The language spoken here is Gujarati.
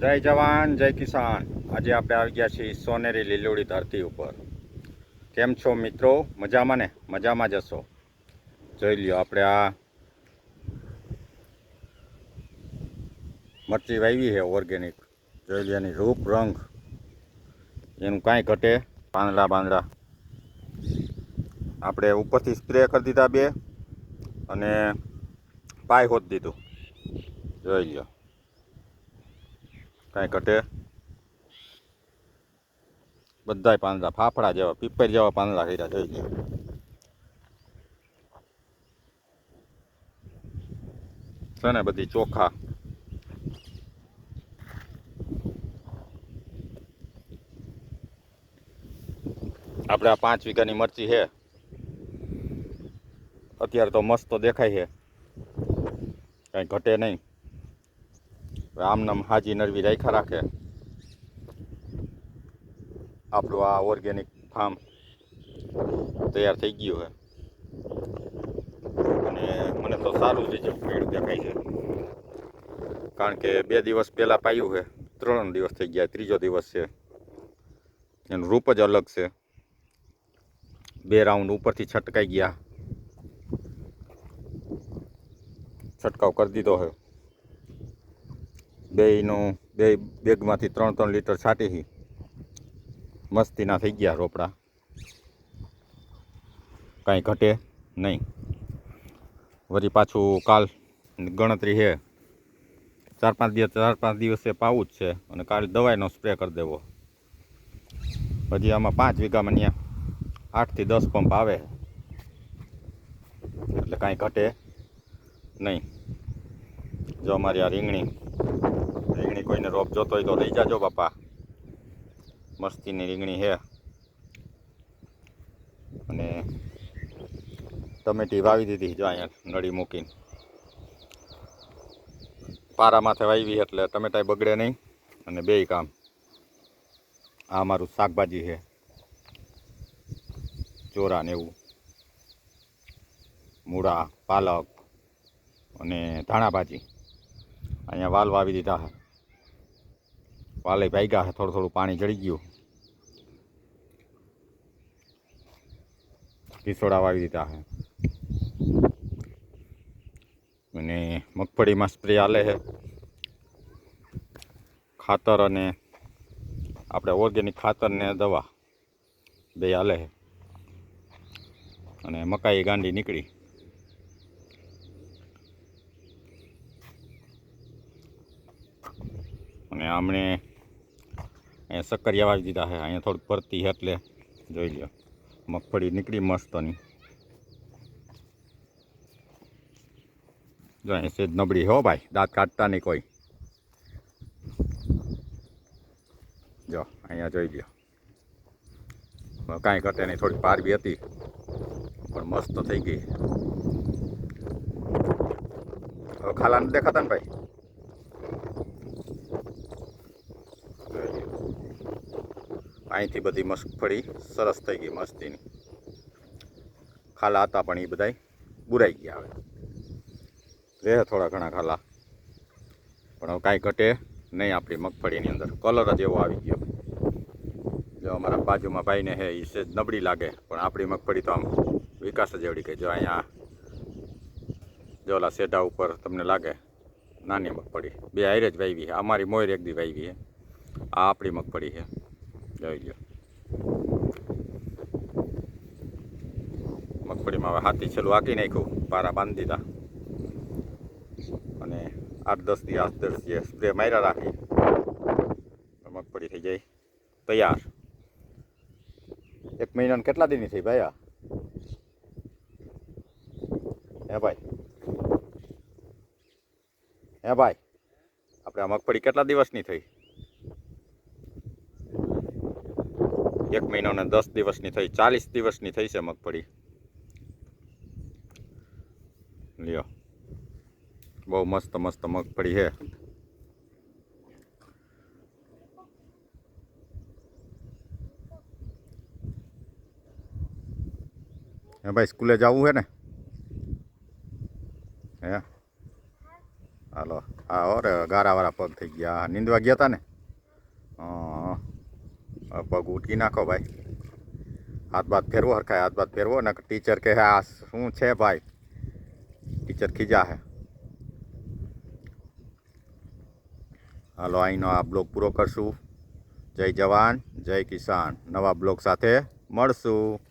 જય જવાન, જય કિસાન. આજે આપણે આવી ગયા છીએ સોનેરી લીલોડી ધરતી ઉપર. કેમ છો મિત્રો? મજામાં ને? મજામાં જશો જોઈ લ્યો આપણે આ મરચી વાવી છે ઓર્ગેનિક જોઈ લ્યો એની રૂપ, રંગ. એનું કાંઈ ઘટે પાંદડા પાંદડા આપણે ઉપરથી સ્પ્રે કરી દીધા બે અને પાય હોત દીધું. જોઈ લ્યો. કાંઈ ઘટે. બધાય પાંદડા ફાફડા જેવા, પીપર જેવા પાંદડા કર્યા જોઈ છે ને બધી ચોખા. આપણે આ પાંચ વીઘાની મરચી છે. અત્યારે તો મસ્ત દેખાય છે. કાંઈ ઘટે નહીં. આમ નામ હાજી નરવી રાખ્યા રાખે. આપણું આ ઓર્ગેનિક ફાર્મ તૈયાર થઈ ગયું છે. અને મને તો સારું રિઝલ્ટ ભીડ દેખાય છે. કારણ કે બે દિવસ પહેલાં પાયું છે. ત્રણ દિવસ થઈ ગયા, ત્રીજો દિવસ છે. એનું રૂપ જ અલગ છે. બે રાઉન્ડ ઉપરથી છટકાઈ ગયા. છંટકાવ કરી દીધો છે. બેયનું બે બેગમાંથી ત્રણ ત્રણ લીટર છાંટી મસ્તીના થઈ ગયા રોપડા. કાંઈ ઘટે નહીં. વળી પાછું કાલ ગણતરી છે ચાર પાંચ દિવસ, ચાર પાંચ દિવસે પાવું જ છે અને કાલે દવાઈનો સ્પ્રે કરી દેવો. પછી આમાં પાંચ વીઘામાં ત્યાં આઠથી દસ પંપ આવે. એટલે કાંઈ ઘટે નહીં. જો અમારી આ રીંગણી કોઈને રોપ જોતો હોય તો લઈ જાજો બાપા. મસ્તીની રીંગણી છે અને ટમેટી વાવી દીધી જો અહીંયા નળી મૂકીને. પારા માથે વાવી એટલે ટમેટા બગડે નહીં અને બેય કામ. આ મારું શાકભાજી છે ચોરા ને એવું. મૂળા, પાલક અને ધાણા ભાજી. અહીંયા વાલ વાવી દીધા વાલે ભાગ્યા છે થોડું થોડું પાણી ચડી ગયું. કિસોડા વાવી દીધા છે અને મગફળીમાં સ્પ્રે આલે છે ખાતર અને આપણે ઓર્ગેનિક ખાતર ને દવા બે આલે છે અને મકાઈ ગાંડી નીકળી. અને આમણે અહીંયા સક્કરિયા વાવી દીધા છે. અહીંયા થોડુંક ભરતી છે એટલે જોઈ લ્યો. મગફળી નીકળી મસ્તની. જો અહીં સેજ નબળી હો ભાઈ. દાંત કાઢતા નહીં કોઈ. જો, અહીંયા જોઈ લ્યો. હવે કાંઈ ઘટે નહીં. થોડીક પારવી હતી. પણ મસ્ત થઈ ગઈ. હવે ખાલા નથી દેખાતા ને ભાઈ? અહીંથી બધી મગફળી સરસ થઈ ગઈ મસ્તીની. ખાલા હતા પણ એ બધાય બુરાઈ ગયા હવે. રહે થોડા ઘણા ખાલા. પણ હવે કાંઈ ઘટે નહીં આપણી મગફળીની અંદર. કલર જ એવો આવી ગયો. જો અમારા બાજુમાં ભાઈને હે એ સેજ નબળી લાગે, પણ આપણી મગફળી તો આમ વિકાસ જ એવડી ગઈ જો અહીંયા જો ઓલા સેઢા ઉપર તમને લાગે, નાની મગફળી. બે હારે જ વાવી અમારી મોયર એક દી વાવી આ આપણી મગફળી છે. જોઈ લ્યો. મગફળીમાં હવે હાથી છેલ્લું હાકી નાખ્યું. પારા બાંધી દીધા. અને આઠ દસ દી આઠ દસ દી સ્પ્રે માર્યા રાખી. મગફળી થઈ જાય. તૈયાર. એક મહિનાને કેટલા દીની થઈ ભાઈ હે ભાઈ? હે ભાઈ? આપણે મગફળી કેટલા દિવસની થઈ? એક મહિનો ને દસ દિવસની થઈ, ચાલીસ દિવસની થઈ છે મગફળી. લ્યો. બહુ મસ્ત મસ્ત મગફળી છે. હે ભાઈ, સ્કૂલે જવું છે ને? હે? હાલો. આવો રે એવા ગારાવાળા પગ થઈ ગયા. નીંદવા ગયા હતા ને? હા. હવે પગ ઉટકી નાખો ભાઈ હાથ બાથ ફેરવો હરખાય હાથ બાથ ફેરવો ને ટીચર કહે આ શું છે ભાઈ ટીચર ખીજા હે હાલો અહીંનો આ બ્લોગ પૂરો કરશું જય જવાન જય કિસાન નવા બ્લોગ સાથે મળશું